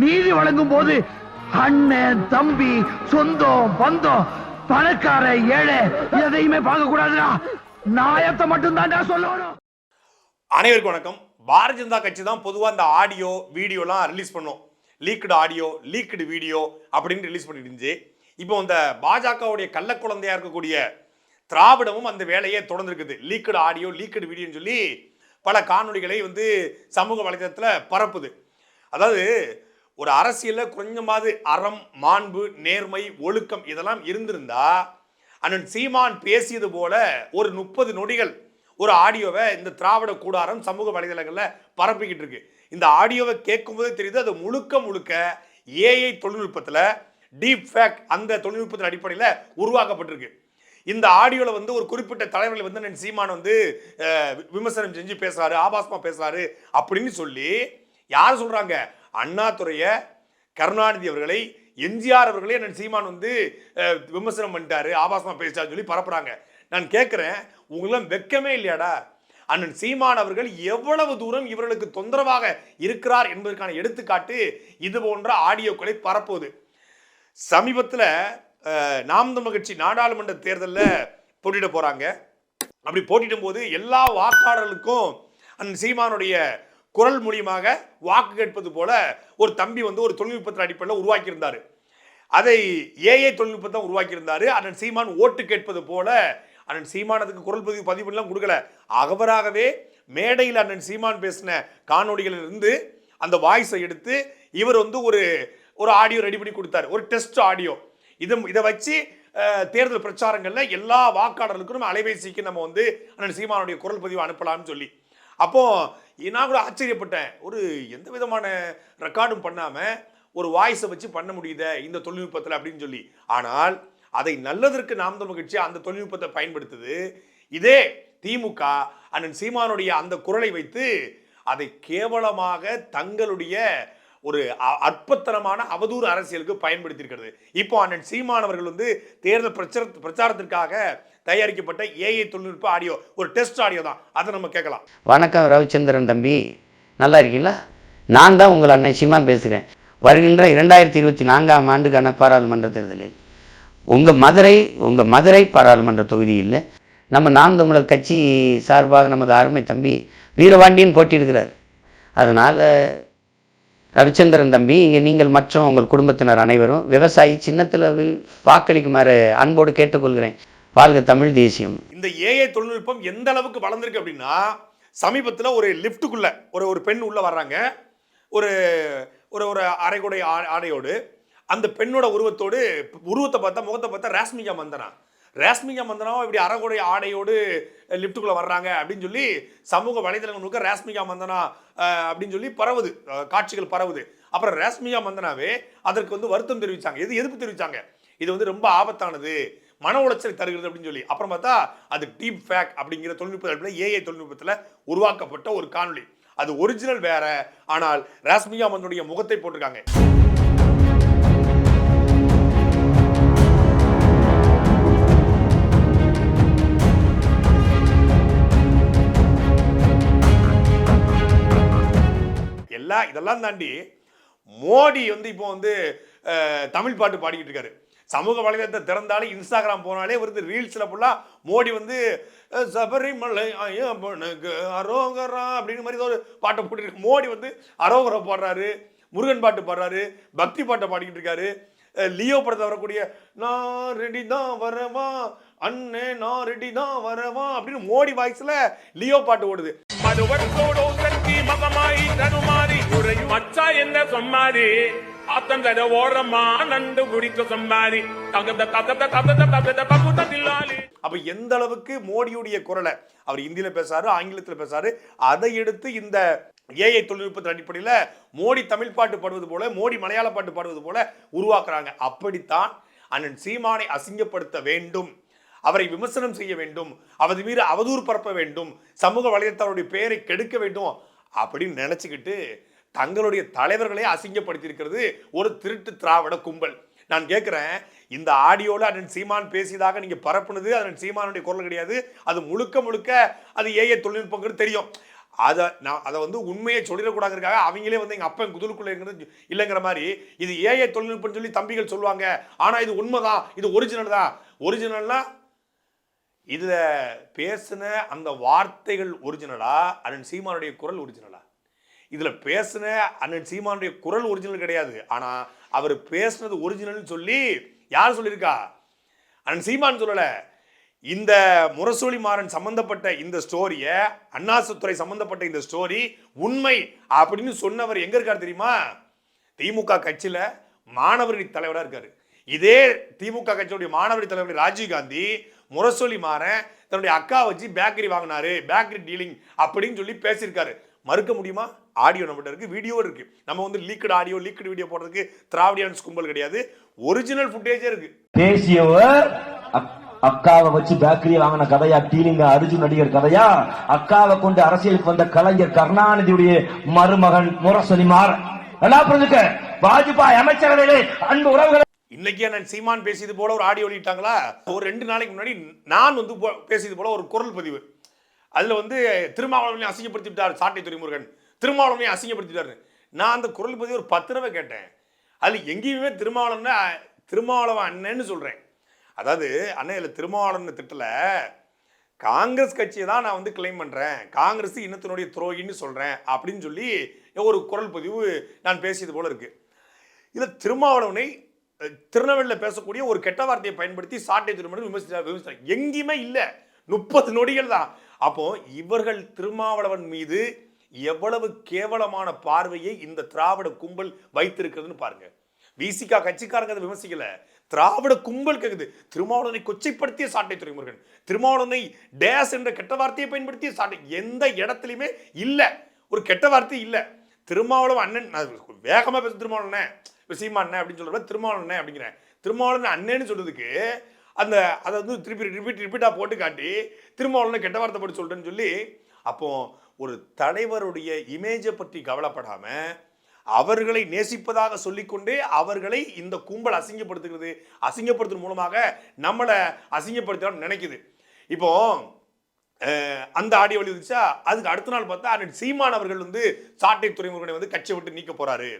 நீதி வழங்கும் போது அண்ணன் தம்பி சொந்தம் பந்தம் பணக்கார ஏழை எதையுமே பார்க்க கூடாதுடா நாயத்தை மட்டும் தான்டா சொல்லணும். அனைவருக்கும் வணக்கம். பாரதிய ஜனதா கட்சி தான் பொதுவாக இந்த ஆடியோ வீடியோலாம் ரிலீஸ் பண்ணோம். லீக்டு ஆடியோ லீக்டு வீடியோ அப்படின்னு ரிலீஸ் பண்ணிட்டு இருந்துச்சு. இப்போ இந்த பாஜகவுடைய கள்ள குழந்தையா இருக்கக்கூடிய திராவிடமும் அந்த வேலையை தொடர்ந்துருக்குது. லீக்டு ஆடியோ லீக்டு வீடியோன்னு சொல்லி பல காணொளிகளை வந்து சமூக வலைதளத்தில் பரப்புது. அதாவது ஒரு அரசியலில் கொஞ்சமாவது அறம் மாண்பு நேர்மை ஒழுக்கம் இதெல்லாம் இருந்திருந்தா அண்ணன் சீமான் பேசியது போல ஒரு முப்பது நொடிகள் ஒரு ஆடியோவை இந்த திராவிட கூடாரம் சமூக வலைதளங்களில் பரப்பிக்கிட்டு இருக்கு. இந்த ஆடியோவை கேட்கும்போதே தெரியுது அது முழுக்க முழுக்க ஏஐ தொழில்நுட்பத்தில் டீப் ஃபேக் அந்த தொழில்நுட்பத்தின் அடிப்படையில் உருவாக்கப்பட்டிருக்கு. இந்த ஆடியோவில் வந்து ஒரு குறிப்பிட்ட தலைவர்கள் வந்து அண்ணன் சீமான் வந்து விமர்சனம் செஞ்சு பேசுகிறாரு ஆபாசமாக பேசுகிறாரு அப்படின்னு சொல்லி யார் சொல்கிறாங்க அண்ணாதுரைய கருணாநிதி அவர்களை எம்ஜிஆர் அவர்களே நான் சீமான் வந்து விமர்சனம் பண்ணிட்டாரு ஆபாசமாக பேசிட்டாருன்னு சொல்லி பரப்புறாங்க. நான் கேட்குறேன் உங்களும் வெக்கமே இல்லையாடா? அண்ணன் சீமான் அவர்கள் எவ்வளவு தூரம் இவர்களுக்கு தொந்தரவாக இருக்கிறார் என்பதற்கான எடுத்துக்காட்டு இது போன்ற ஆடியோக்களை பரப்புவது. சமீபத்தில் நாம் தமிழ் கட்சி நாடாளுமன்ற தேர்தலில் போட்டியிட போகிறாங்க அப்படி போட்டிடும் போது எல்லா வாக்காளர்களுக்கும் அண்ணன் சீமானுடைய குரல் மூலியமாக வாக்கு கேட்பது போல ஒரு தம்பி வந்து ஒரு தொழில்நுட்பத்தின் அடிப்படையில் உருவாக்கியிருந்தார். அதை ஏஐ தொழில்நுட்பத்தை உருவாக்கியிருந்தார். அண்ணன் சீமான் ஓட்டு கேட்பது போல அண்ணன் சீமான் அதுக்கு குரல் பதிவு பதிவுலாம் கொடுக்கல. அவராகவே மேடையில் அண்ணன் சீமான் பேசின காணொலிகளிலிருந்து அந்த வாய்ஸை எடுத்து இவர் வந்து ஒரு ஒரு ஆடியோ ரெடி பண்ணி கொடுத்தாரு. ஒரு டெஸ்ட் ஆடியோ. இது இதை வச்சு தேர்தல் பிரச்சாரங்களில் எல்லா வாக்காளர்களுக்கும் நம்ம அலைபேசிக்கு நம்ம வந்து அண்ணன் சீமானுடைய குரல் பதிவு அனுப்பலாம்னு சொல்லி. அப்போது நான் கூட ஆச்சரியப்பட்டேன். ஒரு எந்த விதமான ரெக்கார்டும் பண்ணாமல் ஒரு வாய்ஸை வச்சு பண்ண முடியுத இந்த தொழில்நுட்பத்தில் அப்படின்னு சொல்லி. ஆனால் அதை நல்லதற்கு நாம் தமிழ் கட்சி அந்த தொழில்நுட்பத்தை பயன்படுத்துது. இதே திமுக அண்ணன் சீமானுடைய அந்த குரலை வைத்து அதை கேவலமாக தங்களுடைய ஒரு அ- அற்பத்தனமான அவதூறு அரசியலுக்கு பயன்படுத்தியிருக்கிறது. இப்போ அண்ணன் சீமான் அவர்கள் வந்து தேர்தல் பிரச்சார பிரச்சாரத்திற்காக தயாரிக்கப்பட்ட ஏஐ தொழில்நுட்ப ஆடியோ ஒரு டெஸ்ட் ஆடியோ தான். அதை நம்ம கேட்கலாம். வணக்கம் ரவிச்சந்திரன் தம்பி. நல்லா இருக்கீங்களா? நான் தான் உங்கள் அண்ணன் சீமான் பேசுகிறேன். வருகின்ற இரண்டாயிரத்தி இருபத்தி நான்காம் ஆண்டுக்கான பாராளுமன்ற தேர்தலில் உங்கள் மதுரை உங்கள் மதுரை பாராளுமன்ற தொகுதியில் நம்ம நாம் தமிழர் கட்சி சார்பாக நமது அருமை தம்பி வீரபாண்டியன் போட்டியிடுகிறார். அதனால் ரவிச்சந்திரன் தம்பி நீங்கள் மற்றும் உங்கள் குடும்பத்தினர் அனைவரும் விவசாயி சின்னத்தில் வாக்களிக்குமாறு அன்போடு கேட்டுக்கொள்கிறேன். வாழ்க தமிழ் தேசியம். இந்த ஏஐ தொழில்நுட்பம் எந்த அளவுக்கு வளர்ந்துருக்கு அப்படின்னா சமீபத்தில் ஒரு லிஃப்ட்டுக்குள்ளே ஒரு ஒரு பெண் உள்ளே வர்றாங்க. ஒரு ஒரு ஒரு அரைகுடை ஆ- ஆடையோடு. அந்த பெண்ணோட உருவத்தோடு உருவத்தை பார்த்தா முகத்தை பார்த்தா ராஸ்மிகா மந்தனா. ரேஷ்மிகா மந்தனாவும் இப்படி அரைகுடை ஆடையோடு லிஃப்ட்டுக்குள்ளே வர்றாங்க அப்படின்னு சொல்லி சமூக வலைதளங்கள் முழுக்க ரேஷ்மிகா மந்தனா அப்படின்னு சொல்லி பரவுது. காட்சிகள் பரவுது. அப்புறம் ரேஷ்மிகா மந்தனாவே அதற்கு வந்து வருத்தம் தெரிவித்தாங்க எது எதிர்ப்பு தெரிவித்தாங்க இது வந்து ரொம்ப ஆபத்தானது. மன உளைச்சலை தருகிறது அப்படின்னு சொல்லி. அப்புறம் பார்த்தா அது டீப் ஃபேக் அப்படிங்கிற தொழில்நுட்பத்தில் ஏஐ தொழில்நுட்பத்தில் உருவாக்கப்பட்ட ஒரு காணொளி. அது ஒரிஜினல் வேற. ஆனால் ராஸ்மிகா மந்தனுடைய முகத்தை போட்டிருக்காங்க. எல்லாம் இதெல்லாம் தாண்டி மோடி வந்து இப்போ வந்து தமிழ் பாட்டு பாடிக்கிட்டு இருக்காரு. சமூக வலைதளத்தை திறந்தாலே இன்ஸ்டாகிராம் போனாலே வருது ரீல்ஸில் ஃபுல்லாக மோடி வந்து சபரிமலை அரோகரா அப்படின்னு மாதிரி ஒரு பாட்டை போட்டுருக்கு மோடி வந்து அரோகரா பாடுறாரு முருகன் பாட்டு பாடுறாரு பக்தி பாட்டை பாடிக்கிட்டு இருக்காரு. லியோ படத்தை வரக்கூடிய நான் ரெடி தான் வரவா அண்ணே நான் ரெடி தான் வரவா அப்படின்னு மோடி வாய்ஸில் லியோ பாட்டு ஓடுது. மதமாய் தருமாறி குறையும் மச்சா என்ன சொன்னாரு? அத்தன் ஆத்தங்கர ஓரமா நண்டு குடிக்க சொன்னாரு. தகத தகத தகத தகத பகுத அப்ப எந்த அளவுக்கு மோடியுடைய குரலை அவர் இந்தியில பேசாரு ஆங்கிலத்தில் பேசாரு அதை எடுத்து இந்த ஏஐ தொழில்நுட்பத்தின் அடிப்படையில் மோடி தமிழ் பாட்டு பாடுவது போல மோடி மலையாள பாட்டு பாடுவது போல உருவாக்குறாங்க. அப்படித்தான் அண்ணன் சீமானை அசிங்கப்படுத்த வேண்டும் அவரை விமர்சனம் செய்ய வேண்டும் அவர் மீது அவதூறு பரப்ப வேண்டும் சமூக வலைத்தளருடைய பெயரை கெடுக்க வேண்டும் அப்படின்னு நினச்சிக்கிட்டு தங்களுடைய தலைவர்களே அசிங்கப்படுத்தியிருக்கிறது ஒரு திருட்டு திராவிட கும்பல். நான் கேட்குறேன் இந்த ஆடியோவில் அண்ணன் சீமான் பேசியதாக நீங்கள் பரப்புனது அண்ணன் சீமானுடைய குரல் கிடையாது. அது முழுக்க முழுக்க அது ஏஐ தொழில்நுட்பங்கிறது தெரியும். அதை நான் அதை வந்து உண்மையை சொல்லிடக்கூடாதுக்காக அவங்களே வந்து எங்கள் அப்பன் குதிலுக்குள்ள இருக்கிறது இல்லைங்கிற மாதிரி இது ஏஐ தொழில்நுட்பம்னு சொல்லி தம்பிகள் சொல்லுவாங்க. ஆனால் இது உண்மைதான் இது ஒரிஜினல் தான். ஒரிஜினல்னால் இதில் பேசின அந்த வார்த்தைகள் ஒரிஜினலா அண்ணன் சீமானுடைய குரல் ஒரிஜினலா இதில் பேசின அண்ணன் சீமானுடைய குரல் ஒரிஜினல் கிடையாது. ஆனால் அவர் பேசினது ஒரிஜினல்னு சொல்லி யார் சொல்லியிருக்கா? அண்ணன் சீமான் சொல்லலை. இந்த முரசொலி மாறன் சம்பந்தப்பட்ட இந்த ஸ்டோரியை அண்ணாசுத்துறை சம்பந்தப்பட்ட இந்த ஸ்டோரி உண்மை அப்படின்னு சொன்னவர் எங்கே இருக்கார் தெரியுமா? திமுக கட்சியில் மாணவரணி தலைவராக இருக்கார். இதே திமுக கட்சியுடைய மாணவரணி தலைவர் ராஜீவ்காந்தி முரசொலி மாறன். தன்னுடைய அக்கா வச்சு பேக்கரி வாங்கினாரு பேக்கரி டீலிங் அப்படின்னு சொல்லி பேசியிருக்காரு. மறுக்க முடியுமா? ஆடியோ நம்மகிட்ட இருக்குது வீடியோ இருக்கு. நம்ம வந்து லீக்கட் ஆடியோ லீக்கட் வீடியோ போடுறதுக்கு திராவிடியான்ஸ் கும்பல் கிடையாது. ஒரிஜினல் ஃபுட்டேஜே இருக்கு. பேசியவர் அக்காவை வச்சு பேக்கரி வாங்கின கதையா? டீலிங்க அர்ஜுன் நடிகர் கதையா? அக்காவை கொண்டு அரசியலுக்கு வந்த கலைஞர் கருணாநிதியுடைய மருமகன் முரசொலிமார் நல்லா புரிஞ்சுக்க? பாஜ்பாய் அமைச்சரவையிலே அன்பு உறவுகள் இன்னைக்கே நான் சீமான் பேசியது போல ஒரு ஆடியோ வெளியிட்டாங்களா? ஒரு ரெண்டு நாளைக்கு முன்னாடி நான் வந்து போ- பேசியது போல ஒரு குரல் பதிவு. அதில் வந்து திருமாவளவனையும் அசிங்கப்படுத்தி விட்டார் சாட்டை துறைமுருகன். திருமாவளவனை அசிங்கப்படுத்திட்டாரு நான் அந்த குரல் பதிவு ஒரு பத்து தடவை கேட்டேன். அதில் எங்கேயுமே திருமாவளவன் திருமாவளவன் அண்ணன்னு சொல்கிறேன் அதாவது அண்ணன் இதில் திருமாவளவன் திட்டல. காங்கிரஸ் கட்சியை தான் நான் வந்து கிளைம் பண்ணுறேன் காங்கிரஸ் இனத்தினுடைய துரோகின்னு சொல்கிறேன் அப்படின்னு சொல்லி ஒரு குரல் பதிவு நான் பேசியது போல இருக்குது இதில் திருமாவளவனை திருநெல்வேலியில் பேசக்கூடிய ஒரு கெட்ட வார்த்தையை பயன்படுத்தி சாட்டை திருமணம் விமர்சித்தார் விமர்சித்தார் எங்கேயுமே இல்லை. முப்பது நொடிகள் தான். அப்போ இவர்கள் திருமாவளவன் மீது எவ்வளவு கேவலமான பார்வையை இந்த திராவிட கும்பல் வைத்திருக்கிறதுன்னு பாருங்க. விசிகா கட்சிக்காரங்க அதை விமர்சிக்கல. திராவிட கும்பல் கேக்குது. திருமாவளவனை கொச்சைப்படுத்திய சாட்டை துறைமுருகன். திருமாவளவனை டேஸ் என்ற கெட்ட வார்த்தையை பயன்படுத்திய சாட்டை. எந்த இடத்துலையுமே இல்லை. ஒரு கெட்ட வார்த்தை இல்லை. திருமாவளவன் அண்ணன் நான் வேகமா பேச திருமாவளவனே. இப்போ சீமா அண்ணன் அப்படின்னு சொல்றப்ப அண்ணன் அப்படிங்கிறேன். திருமாவளவன் அண்ணன்னு சொல்கிறதுக்கு அந்த அதை வந்து திருப்பி ரிப்பீட் ரிப்பீட்டாக போட்டு காட்டி திருமாவளவனை கெட்ட வார்த்தை போட்டு சொல்கிறேன்னு சொல்லி அப்போ ஒரு தலைவருடைய இமேஜை பற்றி கவலைப்படாமல் அவர்களை நேசிப்பதாக சொல்லிக்கொண்டே அவர்களை இந்த கும்பல் அசிங்கப்படுத்துகிறது. அசிங்கப்படுத்துறது மூலமாக நம்மளை அசிங்கப்படுத்தணும்னு நினைக்குது. இப்போ அந்த ஆடியோ வெளியிருந்துச்சா அதுக்கு அடுத்த நாள் பார்த்தா அண்ணன் சீமான் அவர்கள் வந்து சாட்டை துறைமுகனை வந்து கட்சியை விட்டு நீக்க போறாரு.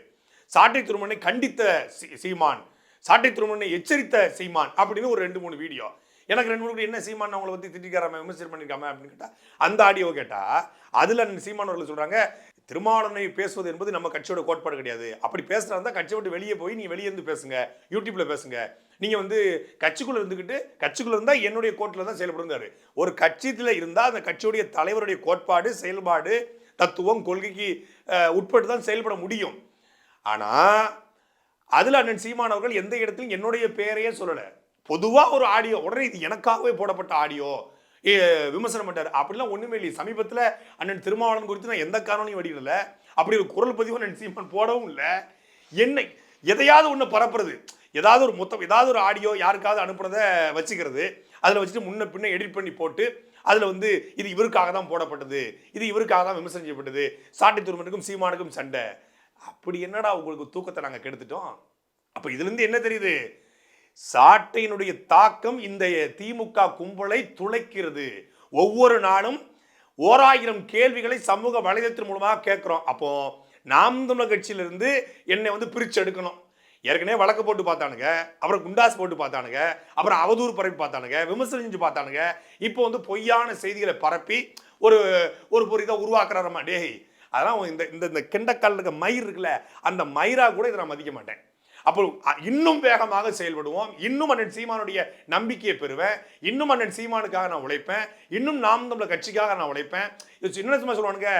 சாட்டை துறைமுகனை கண்டித்த சீ- சீமான் சாட்டை துறைமுகனை எச்சரித்த சீமான் அப்படின்னு ஒரு ரெண்டு மூணு வீடியோ. எனக்கு ரெண்டு மூணு என்ன சீமான் அவங்கள பற்றி திட்டிக்காராம விமர்சனம் பண்ணிருக்காம அப்படின்னு கேட்டால் அந்த ஆடியோ கேட்டால் அதில் சீமான் அவர்கள் சொல்கிறாங்க திருமாவளவனை பேசுவது என்பது நம்ம கட்சியோட கோட்பாடு கிடையாது. அப்படி பேசுறதா இருந்தால் கட்சியை விட்டு வெளியே போய் நீ வெளியே இருந்து பேசுங்க யூடியூப்பில் பேசுங்க. நீங்கள் வந்து கட்சிக்குள்ளே இருந்துக்கிட்டு கட்சிக்குள்ளே இருந்தால் என்னுடைய கோட்டில் தான் செயல்படுந்தாரு ஒரு கட்சியத்தில் இருந்தால் அந்த கட்சியுடைய தலைவருடைய கோட்பாடு செயல்பாடு தத்துவம் கொள்கைக்கு உட்பட்டு தான் செயல்பட முடியும். ஆனால் அதில் அண்ணன் சீமான் அவர்கள் எந்த இடத்திலும் என்னுடைய பெயரையே சொல்லலை. பொதுவாக ஒரு ஆடியோ உடனே இது எனக்காகவே போடப்பட்ட ஆடியோ விமர்சனம் பண்ணார் அப்படிலாம் ஒன்றுமே இல்லை சமீபத்தில் அண்ணன் திருமாவளவன் குறித்து நான் எந்த காரணமும் வெளியிடல. அப்படி ஒரு குரல் பதிவு அண்ணன் சீமான் போடவும் இல்லை. என்னை எதையாவது ஒன்று பரப்புறது. ஏதாவது ஒரு மொத்தம் ஏதாவது ஒரு ஆடியோ யாருக்காவது அனுப்புனதை வச்சுக்கிறது. அதில் வச்சுட்டு முன்ன பின்ன எடிட் பண்ணி போட்டு அதில் வந்து இது இவருக்காக தான் போடப்பட்டது. இது இவருக்காக தான் விமர்சனம் செய்யப்பட்டது. சாட்டை துருமனுக்கும் சீமானுக்கும் சண்டை. அப்படி என்னடா உங்களுக்கு தூக்கத்தை நாங்கள் கெடுத்துட்டோம்? அப்போ இதுலேருந்து என்ன தெரியுது? சாட்டையினுடைய தாக்கம் இந்த திமுக கும்பலை துளைக்கிறது. ஒவ்வொரு நாளும் ஓராயிரம் கேள்விகளை சமூக வலைதளத்தின் மூலமாக கேட்குறோம். அப்போ நாம் தமிழர் கட்சியிலிருந்து என்னை வந்து பிரித்து எடுக்கணும். ஏற்கனவே வழக்கு போட்டு பார்த்தானுங்க அப்புறம் குண்டாஸ் போட்டு பார்த்தானுங்க அப்புறம் அவதூறு பரப்பி பார்த்தானுங்க விமர்சனம் செஞ்சு பார்த்தானுங்க. இப்போ வந்து பொய்யான செய்திகளை பரப்பி ஒரு ஒரு பொறிதை உருவாக்குறாரம்மா. டேய் அதெல்லாம் இந்த இந்த இந்த கிண்டக்கால் இருக்க மயிர் இருக்குல்ல அந்த மயிரா கூட இதை நான் மதிக்க மாட்டேன். அப்போ இன்னும் வேகமாக செயல்படுவோம். இன்னும் அண்ணன் சீமானுடைய நம்பிக்கையை பெறுவேன். இன்னும் அண்ணன் சீமானுக்காக நான் உழைப்பேன். இன்னும் நாம் தமிழர் கட்சிக்காக நான் உழைப்பேன். இது சின்ன சும்மா சொல்லுவானுங்க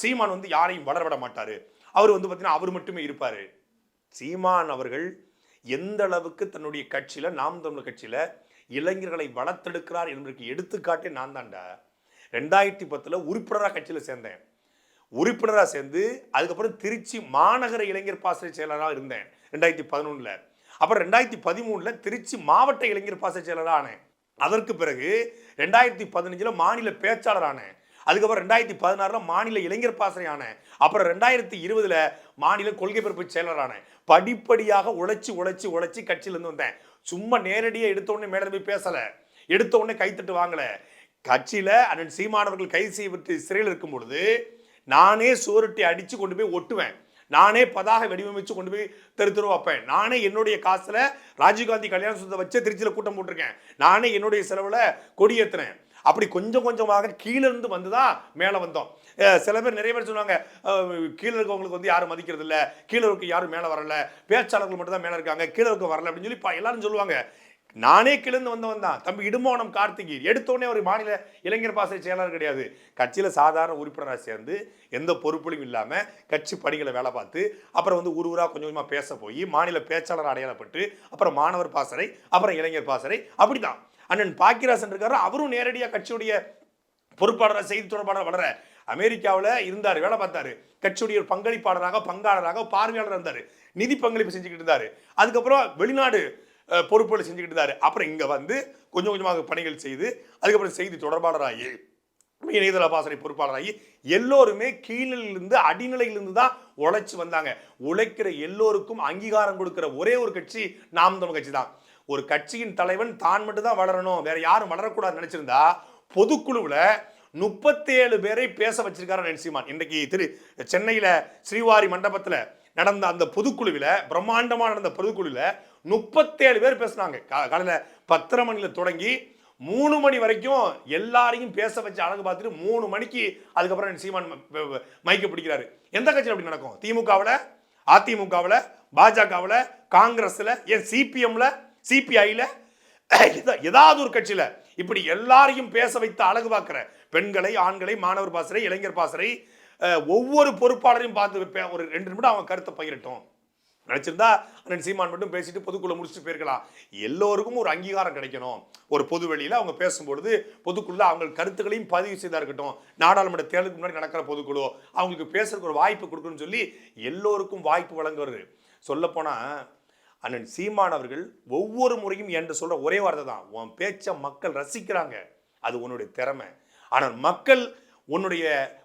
சீமான் வந்து யாரையும் வளர விட அவர் வந்து பார்த்தீங்கன்னா அவர் மட்டுமே இருப்பார். சீமான் அவர்கள் எந்த அளவுக்கு தன்னுடைய கட்சியில் நாம் தமிழர் கட்சியில் இளைஞர்களை வளர்த்தெடுக்கிறார் என்பதற்கு எடுத்துக்காட்டே நான் தான்டா. ரெண்டாயிரத்தி பத்தில் உறுப்பினராக கட்சியில் சேர்ந்தேன். உறுப்பினராக சேர்ந்து அதுக்கப்புறம் திருச்சி மாநகர இளைஞர் பாசறை செயலராக இருந்தேன் ரெண்டாயிரத்தி பதினொன்றில் அப்புறம் ரெண்டாயிரத்தி பதிமூணில் திருச்சி மாவட்ட இளைஞர் பாசறை செயலராக ஆனேன். அதற்கு பிறகு ரெண்டாயிரத்தி பதினஞ்சில் மாநில பேச்சாளர் ஆனேன். அதுக்கப்புறம் ரெண்டாயிரத்தி பதினாறில் மாநில இளைஞர் பாசறை ஆனேன். அப்புறம் ரெண்டாயிரத்தி இருபதில் மாநில கொள்கை பிறப்பு செயலர் ஆனேன். படிப்படியாக உழைச்சி உழைச்சி உழைச்சி கட்சியிலேருந்து வந்தேன். சும்மா நேரடியாக எடுத்தோடனே மேலே போய் பேசலை. எடுத்த உடனே கைத்தட்டு வாங்கலை. கட்சியில் அண்ணன் சீமானவர்கள் கைது செய்யப்பட்டு சிறையில் இருக்கும் பொழுது நானே சுவரொட்டி அடித்து கொண்டு போய் ஒட்டுவேன். நானே பதாக வடிவமைச்சு கொண்டு போய் தெரு தெரு வைப்பேன். நானே என்னுடைய காசில் ராஜீவ்காந்தி கல்யாண சுத்த வச்சு திருச்சியில் கூட்டம் போட்டிருக்கேன். நானே என்னுடைய செலவில் கொடி ஏற்றுனேன் அப்படி கொஞ்சம் கொஞ்சமாக கீழே இருந்து வந்து தான் மேலே வந்தோம். சில பேர் நிறைய பேர் சொன்னாங்க கீழே இருக்கவங்களுக்கு வந்து யாரும் மதிக்கிறது இல்லை. கீழே இருக்க யாரும் மேலே வரல. பேச்சாளர்கள் மட்டும் தான் மேலே இருக்காங்க. கீழே இருக்க வரல அப்படின்னு சொல்லி ப- எல்லாரும் சொல்லுவாங்க. நானே கிழந்து வந்தவன் தான். தம்பி இடுமோனம் கார்த்திகி எடுத்தோடனே ஒரு மாநில இளைஞர் பாசறை செயலாளர் கிடையாது. கட்சியில் சாதாரண உறுப்பினராக சேர்ந்து எந்த பொறுப்புலையும் இல்லாமல் கட்சி பணிகளை வேலை பார்த்து அப்புறம் வந்து ஊர் ஊராக கொஞ்சம் கொஞ்சமாக பேச போய் மாநில பேச்சாளர் அடையாளப்பட்டு அப்புறம் மாணவர் பாசறை அப்புறம் இளைஞர் பாசறை அப்படி தான் அண்ணன் பாக்கியராசன் இருக்காரு. அவரும் நேரடியாக கட்சியுடைய பொறுப்பாளராக செய்தி தொடர்பாளர் வளர அமெரிக்காவில் இருந்தார் வேலை பார்த்தாரு. கட்சியுடைய பங்களிப்பாளராக பங்காளராக பார்வையாளர் இருந்தார். நிதி பங்களிப்பு செஞ்சுக்கிட்டு இருந்தார். அதுக்கப்புறம் வெளிநாடு பொறுப்புகளை செஞ்சுக்கிட்டு இருந்தார். அப்புறம் இங்கே வந்து கொஞ்சம் கொஞ்சமாக பணிகள் செய்து அதுக்கப்புறம் செய்தி தொடர்பாளராகி இணையதள பாசறை பொறுப்பாளராகி எல்லோருமே கீழிலிருந்து அடிநிலையிலிருந்து தான் உழைச்சி வந்தாங்க. உழைக்கிற எல்லோருக்கும் அங்கீகாரம் கொடுக்கிற ஒரே ஒரு கட்சி நாம் தமிழ் கட்சி தான். ஒரு கட்சியின் தலைவன் தான் மட்டும் தான் வளரணும். வேற யாரும் வளரக்கூடாதுன்னு நினைச்சிருந்தா பொதுக்குழுவில் முப்பத்தேழு பேரை பேச வச்சிருக்காரு நென்சிமான் இன்றைக்கு திரு சென்னையில் ஸ்ரீவாரி மண்டபத்தில் நடந்த அந்த பொதுக்குழுவில் பிரம்மாண்டமாக நடந்த பொதுக்குழுவில் முப்பத்தேழு பேர் பேசுனாங்க. காலையில் பத்தரை மணியில் தொடங்கி மூணு மணி வரைக்கும் எல்லாரையும் பேச வச்சு அழகு பார்த்துட்டு மூணு மணிக்கு அதுக்கப்புறம் சீமான் ம- மைக்க பிடிக்கிறாரு. எந்த கட்சியில் அப்படி நடக்கும்? திமுகவில் அதிமுகவில் பாஜகவில் காங்கிரஸில் ஏன் சிபிஎம்ல சிபிஐயில் ஏதாவது ஒரு கட்சியில் இப்படி எல்லாரையும் பேச வைத்து அழகு பார்க்குற பெண்களை ஆண்களை மாணவர் பாசறை இளைஞர் பாசறை ஒவ்வொரு பொறுப்பாளரையும் பார்த்து ஒரு ரெண்டு நிமிடம் அவன் கருத்தை பகிரட்டும். நினச்சிருந்தா அண்ணன் சீமான் மட்டும் பேசிட்டு பொதுக்குள்ளே முடிச்சுட்டு போயிருக்கலாம். எல்லோருக்கும் ஒரு அங்கீகாரம் கிடைக்கணும். ஒரு பொது வெளியில் அவங்க பேசும்பொழுது பொதுக்குழுல அவங்க கருத்துக்களையும் பதிவு செய்தா இருக்கட்டும். நாடாளுமன்ற தேர்தலுக்கு முன்னாடி நடக்கிற பொதுக்குழு அவங்களுக்கு பேசுறதுக்கு ஒரு வாய்ப்பு கொடுக்கணும்னு சொல்லி எல்லோருக்கும் வாய்ப்பு வழங்குறது சொல்லப்போனால் அண்ணன் சீமான் அவர்கள் ஒவ்வொரு முறையும் என்று சொல்கிற ஒரே வார்த்தை தான் உன் பேச்சை மக்கள் ரசிக்கிறாங்க. அது உன்னுடைய திறமை. ஆனால் மக்கள் உன்னுடைய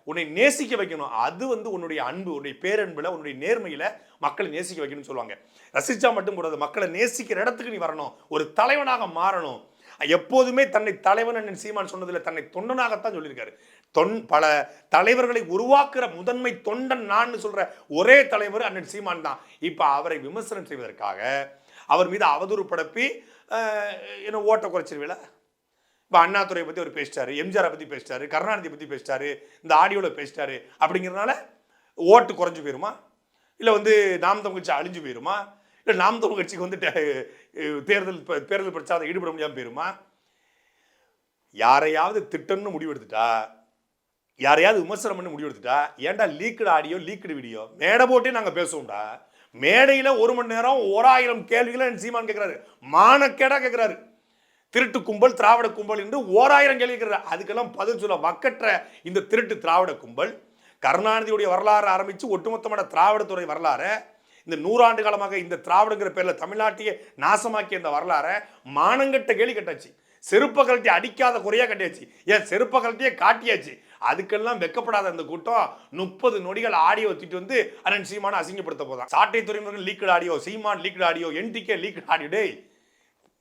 உன்னை நேசிக்க வைக்கணும். அது வந்து உன்னுடைய அன்பு உன்னுடைய பேரன்பில் உன்னுடைய நேர்மையில் மக்களை நேசிக்க வைக்கணும்னு சொல்லுவாங்க. ரசிச்சா மட்டும் கூடாது மக்களை நேசிக்கிற இடத்துக்கு நீ வரணும். ஒரு தலைவனாக மாறணும். எப்போதுமே தன்னை தலைவன் அண்ணன் சீமான் சொன்னதில் தன்னை தொண்டனாகத்தான் சொல்லியிருக்காரு. தொன் பல தலைவர்களை உருவாக்குற முதன்மை தொண்டன் நான் சொல்கிற ஒரே தலைவர் அண்ணன் சீமான் தான். இப்போ அவரை விமர்சனம் செய்வதற்காக அவர் மீது அவதூறு படப்பி என்ன ஓட்ட குறைச்சிருவில? இப்போ அண்ணாதுரையை பற்றி அவர் பேசிட்டாரு எம்ஜிஆரை பற்றி பேசிட்டாரு கருணாநிதி பற்றி பேசிட்டாரு இந்த ஆடியோவில் பேசிட்டாரு அப்படிங்கிறதுனால ஓட்டு குறைஞ்சு போயிருமா? இல்லை வந்து நாம் தமிழ் கட்சி அழிஞ்சு போயிருமா? இல்லை நாம் தமிழ் கட்சிக்கு வந்து தேர்தல் தேர்தல் பிரச்சாரம் ஈடுபட முடியாமல் போயிருமா? யாரையாவது திட்டம்னு முடிவெடுத்துட்டா யாரையாவது விமர்சனம் பண்ணி முடிவெடுத்துட்டா ஏன்டா லீக்குடு ஆடியோ லீக்குடு வீடியோ மேடை போட்டே நாங்கள் பேசுவோம்டா. மேடையில் ஒரு மணி நேரம் ஓராயிரம் கேள்விகளை சீமான் கேட்குறாரு மானக்கேடா கேட்குறாரு திருட்டு கும்பல் திராவிட கும்பல் என்று ஓராயிரம் கேள்வி அதுக்கெல்லாம் பதில் சொல்ல வக்கற்ற இந்த திருட்டு திராவிட கும்பல் கருணாநிதியுடைய வரலாறு ஆரம்பித்து ஒட்டுமொத்தமான திராவிடத்துறை வரலாறு இந்த நூறாண்டு காலமாக இந்த திராவிடங்கிற பேரில் தமிழ்நாட்டையே நாசமாக்கிய இந்த வரலாறை மானங்கட்ட கேள்வி கட்டாச்சு. செருப்ப கழட்டி அடிக்காத குறையாக கட்டியாச்சு. ஏன் செருப்ப கழட்டியே காட்டியாச்சு? அதுக்கெல்லாம் வெக்கப்படாத அந்த கூட்டம் முப்பது நொடிகள் ஆடியோ வச்சுட்டு வந்து அண்ணன் சீமான அசிங்கப்படுத்த போதான். Sattai Duraimurugan leaked audio Seeman leaked audio NTK leaked audio டே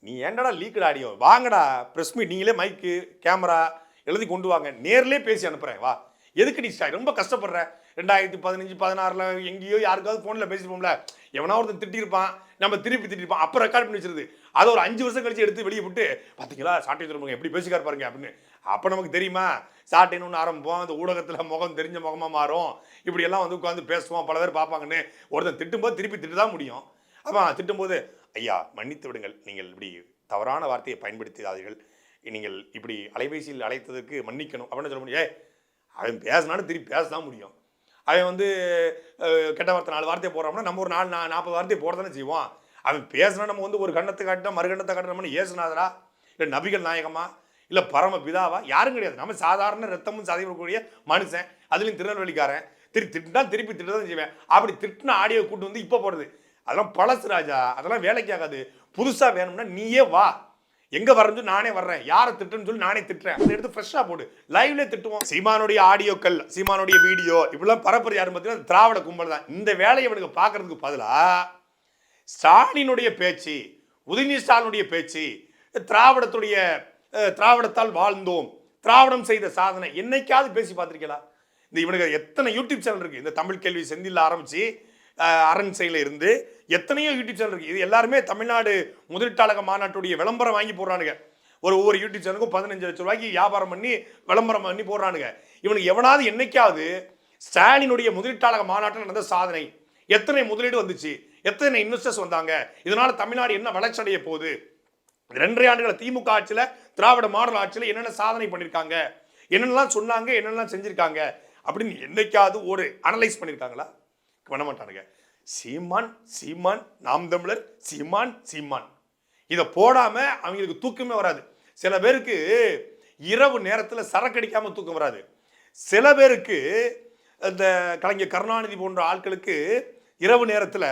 நீ ஏண்டடா லீக்கட் ஆடியோ வாங்கடா ப்ரெஸ் மீட் நீங்களே மைக்கு கேமரா எழுதி கொண்டு வாங்க. நேர்லயே பேசி அனுப்புகிறேன் வா. எதுக்கு நீ சார் ரொம்ப கஷ்டப்படுற. ரெண்டாயிரத்தி பதினஞ்சு பதினாறில் எங்கேயோ யாருக்காவது ஃபோனில் பேசிப்போம்ல எவனா ஒருத்தன் திட்டிருப்பான். நம்ம திருப்பி திட்டிருப்பான். அப்போ ரெக்கார்ட் பண்ணி வச்சிருது. அதை ஒரு அஞ்சு வருஷம் கழிச்சு எடுத்து வெளியே விட்டு பார்த்தீங்களா சாட்டை சொல்லுவாங்க எப்படி பேசிக்கார் பாருங்க அப்படின்னு. அப்போ நமக்கு தெரியுமா? சாட்டைன்னு ஒன்று ஆரம்பிப்போம். அந்த ஊடகத்தில் முகம் தெரிஞ்ச முகமாக மாறும். இப்படியெல்லாம் வந்து உட்காந்து பேசுவோம். பல பேர் பார்ப்பாங்கன்னு. ஒருத்தன் திட்டும்போது திருப்பி திட்டு தான் முடியும் ஆமாம் திட்டும்போது ஐயா மன்னித்து விடுங்கள். நீங்கள் இப்படி தவறான வார்த்தையை பயன்படுத்தாதீர்கள் நீங்கள் இப்படி அலைபேசியில் அழைத்ததற்கு மன்னிக்கணும் அப்படின்னு சொல்ல முடியும். ஏ அவன் பேசினாலும் திருப்பி பேச தான் முடியும். அவன் வந்து கெட்ட வார்த்தை நாலு வார்த்தையை போடுறோம்னா நம்ம ஒரு நாலு நா- நாற்பது வார்த்தையை போட தானே செய்வோம் அவன் பேசினா நம்ம வந்து ஒரு கண்ணத்தை காட்டினா மறுகண்ணத்தை காட்டினோம்னு ஏசுநாதரா இல்லை நபிகள் நாயகமா? இல்லை பரம பிதாவா? யாரும் கிடையாது. நம்ம சாதாரண ரத்தமும் சதைவக்கூடிய மனுஷன். அதுலேயும் திருநெல்வேலிக்காரன். திரு திட்டினா திருப்பி திட்ட தான் செய்வேன். அப்படி திட்டின ஆடியோ கூட்டு வந்து இப்போ போடுறது அதெல்லாம் பழசு ராஜா அதெல்லாம் வேலைக்கு ஆகாது. புதுசாக வேணும்னா நீயே வா. எங்கே வரேன்னு நானே வர்றேன். யாரை திட்டுன்னு சொல்லி நானே திட்டுறேன். அதை எடுத்து ஃப்ரெஷ்ஷாக போடு. லைவ்ல திட்டுவோம். சீமானுடைய ஆடியோக்கள் சீமானுடைய வீடியோ இப்படிலாம் பரப்புறது யாரும் பார்த்தீங்கன்னா திராவிட கும்பல் தான். இந்த வேலையை இவனுக்கு பார்க்கறதுக்கு பதிலா ஸ்டாலினுடைய பேச்சு உதயநிதி ஸ்டாலினுடைய பேச்சு திராவிடத்துடைய திராவிடத்தால் வாழ்ந்தோம் திராவிடம் செய்த சாதனை என்னைக்காவது பேசி பார்த்திருக்கீங்களா? இந்த இவனுக்கு எத்தனை யூடியூப் சேனல் இருக்குது இந்த தமிழ் கேள்வி செந்தில் ஆரம்பிச்சு அரண் செயல இருந்து எத்தனையோ யூடியூப் சேனல் இருக்குது இது எல்லாருமே தமிழ்நாடு முதலீட்டாளக மாநாட்டுடைய விளம்பரம் வாங்கி போடுறானுங்க. ஒரு ஒவ்வொரு யூடியூப் சேனலுக்கும் பதினஞ்சு லட்சம் ரூபாய்க்கு வியாபாரம் பண்ணி விளம்பரம் பண்ணி போடுறானுங்க. இவனுக்கு எவனாவது என்னைக்காவது ஸ்டாலினுடைய முதலீட்டாளக மாநாட்டில் நடந்த சாதனை எத்தனை முதலீடு வந்துச்சு எத்தனை இன்வெஸ்டர்ஸ் வந்தாங்க இதனால தமிழ்நாடு என்ன வளர்ச்சி அடைய போகுது ரெண்டரை ஆண்டுகளை திமுக ஆட்சியில் திராவிட மாடல் ஆட்சியில் என்னென்ன சாதனை பண்ணியிருக்காங்க என்னென்னலாம் சொன்னாங்க என்னென்னலாம் செஞ்சுருக்காங்க அப்படின்னு என்னைக்காவது ஒரு அனலைஸ் பண்ணியிருக்காங்களா பண்ண மாட்டானுங்க சீமான் சீமான் நாம் தமிழர் சீமான் சீமான். இதை போடாமல் அவங்களுக்கு தூக்கமே வராது. சில பேருக்கு இரவு நேரத்தில் சரக்கடிக்காமல் தூக்கம் வராது. சில பேருக்கு இந்த கலைஞர் கருணாநிதி போன்ற ஆட்களுக்கு இரவு நேரத்தில்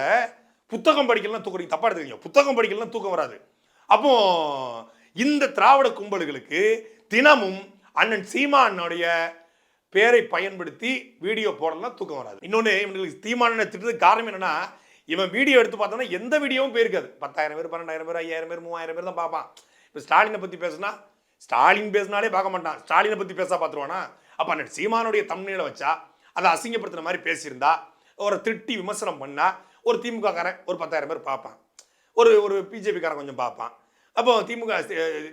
புத்தகம் படிக்கலாம் தூக்கம் தப்பாக தப்பா எடுத்துக்கீங்க புத்தகம் படிக்கலாம் தூக்கம் வராது. அப்போ இந்த திராவிட கும்பல்களுக்கு தினமும் அண்ணன் சீமானுடைய பேரை பயன்படுத்தி வீடியோ போடலாம் தூக்கம் வராது. இன்னொன்று இவங்களுக்கு தீமான திட்டத்துக்கு காரணம் என்னென்னா இவன் வீடியோ எடுத்து பார்த்தோன்னா எந்த வீடியோவும் போயிருக்காது. பத்தாயிரம் பேர் பன்னெண்டாயிரம் பேர் ஐயாயிரம் பேர் மூவாயிரம் பேர் தான் பார்ப்பான். இப்போ ஸ்டாலினை பற்றி பேசுனா ஸ்டாலின் பேசினாலே பார்க்க மாட்டான். ஸ்டாலினை பற்றி பேச பார்த்துருவானா? அப்போ அந்த சீமானுடைய தமிழில் வச்சா அதை அசிங்கப்படுத்துற மாதிரி பேசியிருந்தா ஒரு திட்டி விமர்சனம் பண்ணால் ஒரு திமுககாரன் ஒரு பத்தாயிரம் பேர் பார்ப்பான். ஒரு ஒரு பிஜேபிக்காரன் கொஞ்சம் பார்ப்பான். அப்போ திமுக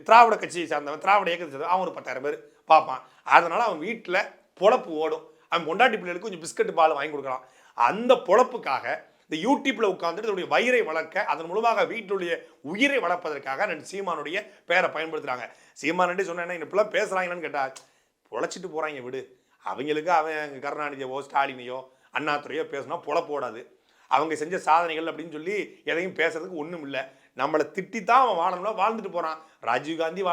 திராவிட கட்சியை சார்ந்தவன் திராவிட இயக்கத்தை சார்ந்தவன் அவன் ஒரு பத்தாயிரம் பேர் பார்ப்பான். அதனால் அவன் வீட்டில் பொழப்பு ஓடும். அவன் பொண்டாட்டி பிள்ளைகளுக்கு கொஞ்சம் பிஸ்கட் பால் வாங்கி கொடுக்கலாம். அந்த பொழப்புக்காக இந்த யூடியூப்பில் உட்காந்துட்டு தன்னுடைய வயிறை வளர்க்க அதன் மூலமாக வீட்டினுடைய உயிரை வளர்ப்பதற்காக நான் சீமானுடைய பேரை பயன்படுத்துகிறாங்க சீமானே சொன்னேன் இப்பெல்லாம் பேசுகிறாங்கன்னு கேட்டா பொழைச்சிட்டு போகிறாங்க விடு. அவங்களுக்கு அவன் கருணாநிதியவோ ஸ்டாலினையோ அண்ணாத்துறையோ பேசினா பொழப்போடாது அவங்க செஞ்ச சாதனைகள் அப்படின்னு சொல்லி எதையும் பேசுறதுக்கு ஒன்றும் இல்லை. நம்மளை திட்டி தான் அவன் வாழணும்னா வாழ்ந்துட்டு போகிறான் ராஜீவ் காந்தி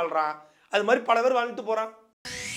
அது மாதிரி பல பேர் வாழ்ந்துட்டு போகிறான்